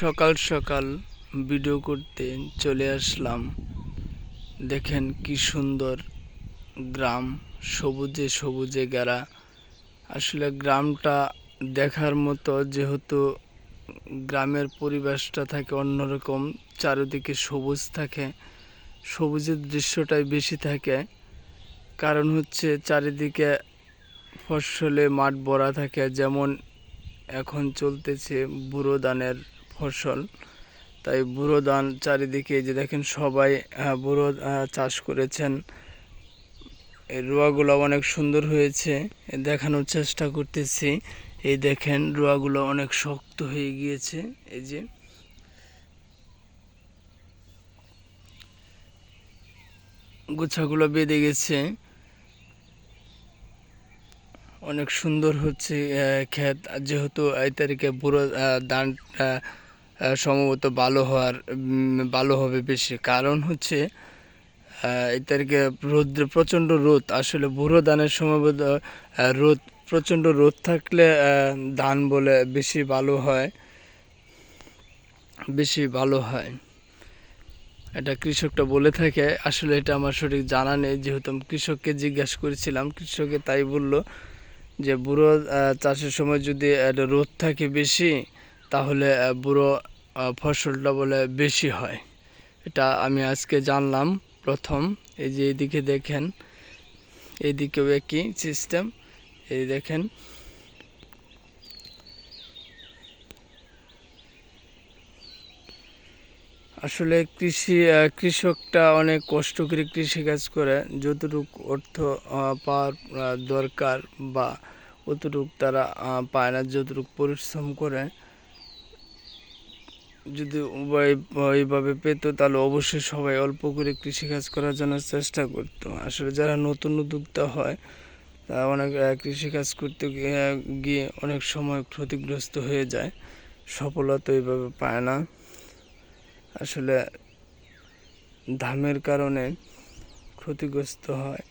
সকাল সকাল ভিডিও করতে চলে আসলাম। দেখেন কি সুন্দর গ্রাম, সবুজে সবুজে গেরা। আসলে গ্রামটা দেখার মতো যেহেতু গ্রামের পরিবেশটা থাকে অন্যরকম, চারিদিকে সবুজ থাকে, সবুজের দৃশ্যটাই বেশি থাকে। কারণ হচ্ছে চারিদিকে ফসলে মাঠ ভরা থাকে, যেমন এখন চলতেছে বুড়ো ধানের ফসল। তাই বুড়ো ধান চারিদিকে যে দেখেন সবাই বুড়ো চাষ করেছেন। এই রোয়াগুলো অনেক সুন্দর হয়েছে দেখানোর চেষ্টা করতেছি। এই দেখেন রোয়াগুলো অনেক শক্ত হয়ে গিয়েছে, এই যে। গোছাগুলো বেঁধে গেছে। অনেক সুন্দর হচ্ছে ক্ষেত। যেহেতু এই তারিখে বুড়ো ধান সম্ভবত ভালো হওয়ার ভালো হবে বেশি। কারণ হচ্ছে তারিখে রোদ্র প্রচণ্ড রোদ, আসলে বুড়ো ধানের সম্ভবত রোদ, প্রচণ্ড রোদ থাকলে ধান বলে বেশি ভালো হয়। বেশি ভালো হয়। এটা কৃষকটা বলে থাকে, আসলে এটা আমার সঠিক জানা নেই, যেহেতু আমি কৃষককে জিজ্ঞাসা করেছিলাম, কৃষকে তাই বলল যে, বুড়ো চাষের সময় যদি রোদ থাকে বেশি, তাহলে বুড়ো ফসলটা বলে বেশি হয়। এটা আমি আজকে জানলাম প্রথম। এই যে এইদিকে দেখেন এইদিকেও একই সিস্টেম এই দেখেন। আসলে কৃষি কৃষকটা অনেক কষ্ট করে কৃষিকাজ করে। যতটুকু অর্থ পাওয়ার দরকার বা অতটুকু তারা পায় না, যতটুকু পরিশ্রম করে। যদি এইভাবে পেত, তাহলে অবশ্যই সবাই অল্প করে কৃষিকাজ করার জন্য চেষ্টা করতো। আসলে যারা নতুন উদ্যোক্তা হয়, তারা অনেক কৃষিকাজ করতে গিয়ে গিয়ে অনেক সময় ক্ষতিগ্রস্ত হয়ে যায়। সফলতা এইভাবে পায় না। আসলে ধামের কারণে ক্ষতিগ্রস্ত হয়।